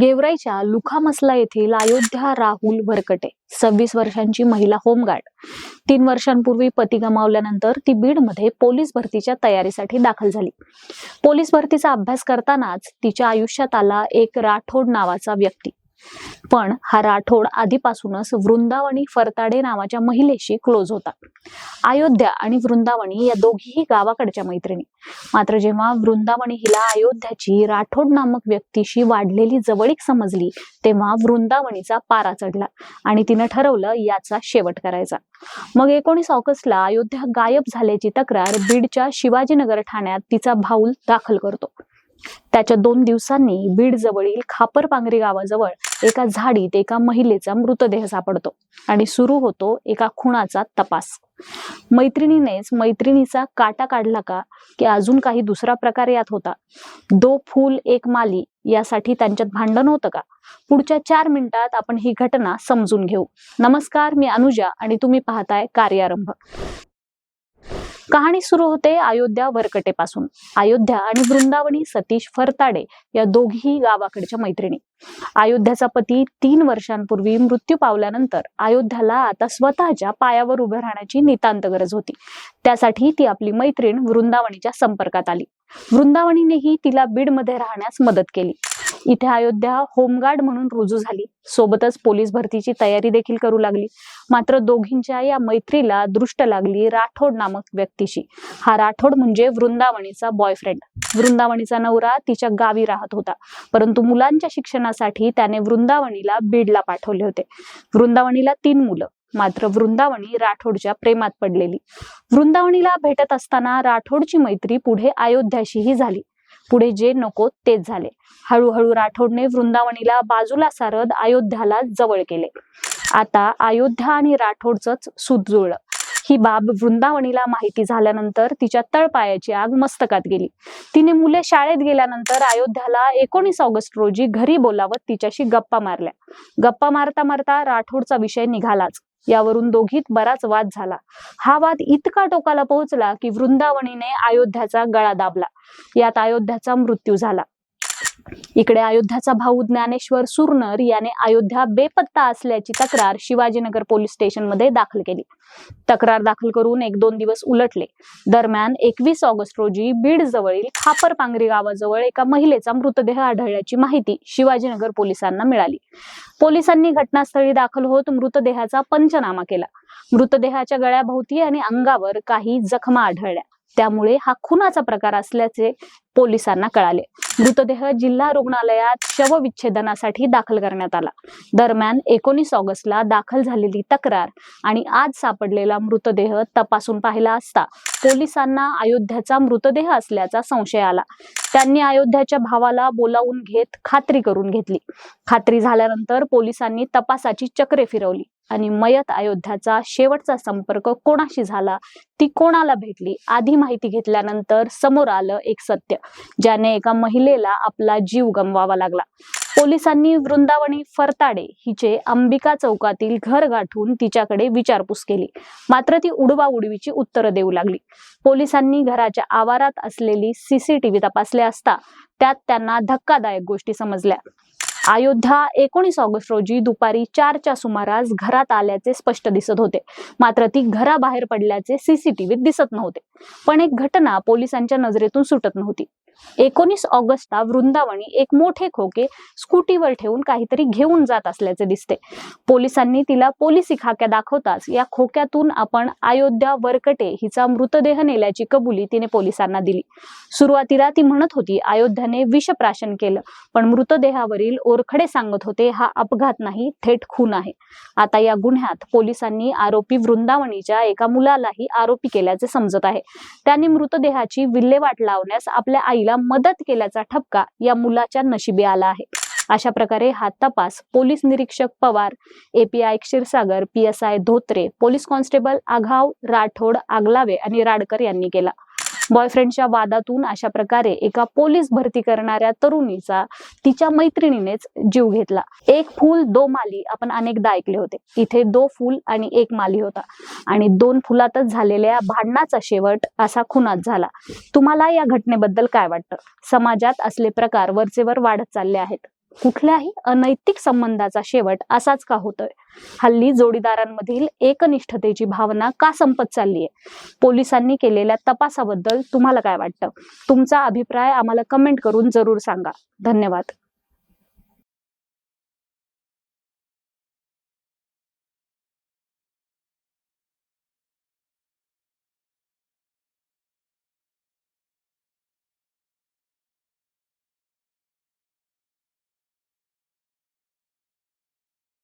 गेवराईच्या लुखामसला येथील अयोध्या राहुल भरकटे सव्वीस वर्षांची महिला होमगार्ड. तीन वर्षांपूर्वी पती गमावल्यानंतर ती बीडमध्ये पोलीस भरतीच्या तयारीसाठी दाखल झाली. पोलीस भरतीचा अभ्यास करतानाच तिच्या आयुष्यात आला एक राठोड नावाचा व्यक्ती. पण हा राठोड आधीपासूनच वृंदावनी फरताडे नावाच्या महिलेशी क्लोज होता. अयोध्या आणि वृंदावनी या दोघीही गावाकडच्या मैत्रिणी. मात्र जेव्हा वृंदावनी हिला अयोध्याची राठोड नामक व्यक्तीशी वाढलेली जवळीक समजली तेव्हा वृंदावनीचा पारा चढला आणि तिनं ठरवलं याचा शेवट करायचा. मग एकोणीस ऑगस्टला अयोध्या गायब झाल्याची तक्रार बीडच्या शिवाजीनगर ठाण्यात तिचा भाऊल दाखल करतो. त्याच्या दोन दिवसांनी बीड जवळील खापरपांगरी गावाजवळ एका झाडीत एका महिलेचा मृतदेह सापडतो आणि सुरू होतो एका खुणाचा तपास. मैत्रिणीनेच मैत्रिणीचा काटा काढला का की अजून काही दुसरा प्रकार यात होता? दो फूल एक माली यासाठी त्यांच्यात भांडण होतं का? पुढच्या चार मिनिटात आपण ही घटना समजून घेऊ. नमस्कार मी अनुजा आणि तुम्ही पाहताय कार्यारंभ. कहाणी सुरू होते अयोध्या वरकटेपासून. अयोध्या आणि वृंदावनी सतीश फरताडे या दोघीही गावाकडच्या मैत्रिणी. अयोध्याचा पती तीन वर्षांपूर्वी मृत्यू पावल्यानंतर अयोध्याला आता स्वतःच्या पायावर उभं राहण्याची नितांत गरज होती. त्यासाठी ती आपली मैत्रीण वृंदावनीच्या संपर्कात आली. वृंदावनीनेही तिला बीडमध्ये राहण्यास मदत केली. इथे अयोध्या होमगार्ड म्हणून रुजू झाली. सोबतच पोलीस भरतीची तयारी देखील करू लागली. मात्र दोघींच्या या मैत्रीला दृष्ट लागली राठोड नामक व्यक्तीशी. हा राठोड म्हणजे वृंदावनीचा बॉयफ्रेंड वृंदावनीचा नवरा तिच्या गावी राहत होता. परंतु मुलांच्या शिक्षणासाठी त्याने वृंदावनीला बीडला पाठवले होते. वृंदावनीला तीन मुलं. मात्र वृंदावनी राठोडच्या प्रेमात पडलेली. वृंदावनीला भेटत असताना राठोडची मैत्री पुढे अयोध्याशीही झाली. पुढे जे नको तेच झाले. हळूहळू राठोडने वृंदावनीला बाजूला सारत अयोध्याला जवळ केले. आता अयोध्या आणि राठोडच सुजुळ ही बाब वृंदावनीला माहिती झाल्यानंतर तिच्या तळपायाची आग मस्तकात गेली. तिने मुले शाळेत गेल्यानंतर अयोध्याला एकोणीस ऑगस्ट रोजी घरी बोलावत तिच्याशी गप्पा मारल्या. गप्पा मारता मारता राठोडचा विषय निघालाच. यावरून दोघीत बराच वाद झाला. हा वाद इतका टोकाला पोहोचला की वृंदावनीने अयोध्याचा गळा दाबला. यात अयोध्याचा मृत्यू झाला. इकडे अयोध्याचा भाऊ ज्ञानेश्वर सुरनर याने अयोध्या बेपत्ता असल्याची तक्रार शिवाजीनगर पोलीस स्टेशनमध्ये दाखल केली. तक्रार दाखल करून एक दोन दिवस उलटले. दरम्यान एकवीस ऑगस्ट रोजी बीड जवळील खापर पांगरी गावाजवळ एका महिलेचा मृतदेह आढळल्याची माहिती शिवाजीनगर पोलिसांना मिळाली. पोलिसांनी घटनास्थळी दाखल होत मृतदेहाचा पंचनामा केला. मृतदेहाच्या गळ्याभोवती आणि अंगावर काही जखमा आढळल्या. त्यामुळे हा खुनाचा प्रकार असल्याचे पोलिसांना कळाले. मृतदेह जिल्हा रुग्णालयात शवविच्छेदनासाठी दाखल करण्यात आला. दरम्यान एकोणीस ऑगस्टला दाखल झालेली तक्रार आणि आज सापडलेला मृतदेह तपासून पाहिला असता पोलिसांना अयोध्याचा मृतदेह असल्याचा संशय आला. त्यांनी अयोध्याच्या भावाला बोलावून घेत खात्री करून घेतली. खात्री झाल्यानंतर पोलिसांनी तपासाची चक्रे फिरवली. आणि मयत अयोध्याचा शेवटचा संपर्क कोणाशी झाला? ती कोणाला भेटली? आधी माहिती घेतल्यानंतर समोर आलं एक सत्य ज्याने एका महिलेला आपला जीव गमवावा लागला. पोलिसांनी वृंदावनी फरताडे हिचे अंबिका चौकातील घर गाठून तिच्याकडे विचारपूस केली. मात्र ती उडवा उडवीची उत्तरं देऊ लागली. पोलिसांनी घराच्या आवारात असलेली सीसीटीव्ही तपासले असता त्यात त्यांना धक्कादायक गोष्टी समजल्या. अयोध्या एकोणीस ऑगस्ट रोजी दुपारी चारच्या सुमारास घरात आल्याचे स्पष्ट दिसत होते. मात्र ती घराबाहेर पडल्याचे सीसीटीव्हीत दिसत नव्हते. पण एक घटना पोलिसांच्या नजरेतून सुटत नव्हती. एकोणीस ऑगस्टला वृंदावणी एक मोठे खोके स्कूटीवर ठेवून काहीतरी घेऊन जात असल्याचे दिसते. पोलिसांनी तिला पोलिसी खाक्या दाखवताच या खोक्यातून आपण अयोध्या वरकटे हिचा मृतदेह नेल्याची कबुली तिने पोलिसांना दिली. सुरुवातीला ती म्हणत होती अयोध्याने विषप्राशन केलं पण मृतदेहावरील ओरखडे सांगत होते हा अपघात नाही थेट खून आहे. आता या गुन्ह्यात पोलिसांनी आरोपी वृंदावणीच्या एका मुलालाही आरोपी केल्याचे समजत आहे. त्याने मृतदेहाची विल्हेवाट लावण्यास आपल्या आई आईला मदत केल्याचा ठपका या मुलाच्या नशिबी आला आहे. अशा प्रकारे हा तपास पोलीस निरीक्षक Pawar API Kshirsagar P S I Dhotre police constable Aghav Rathod Agalave आणि राडकर यांनी केला. बॉयफ्रेंडच्या वादातून अशा प्रकारे एका पोलीस भरती करणाऱ्या तरुणीचा तिच्या मैत्रिणीनेच जीव घेतला. एक फूल दो माली आपण अनेकदा ऐकले होते. इथे दो फूल आणि एक माली होता. आणि दोन फुलातच झालेल्या भांडणाचा शेवट असा खुनात झाला. तुम्हाला या घटनेबद्दल काय वाटतं? समाजात असले प्रकार वरचेवर वाढत चालले आहेत. कुठल्याही अनैतिक संबंधाचा शेवट असाच का होतोय? हल्ली जोडीदारांमधील एकनिष्ठतेची भावना का संपत चाललीय? पोलिसांनी केलेल्या तपासाबद्दल तुम्हाला काय वाटतं? तुमचा अभिप्राय आम्हाला कमेंट करून जरूर सांगा. धन्यवाद.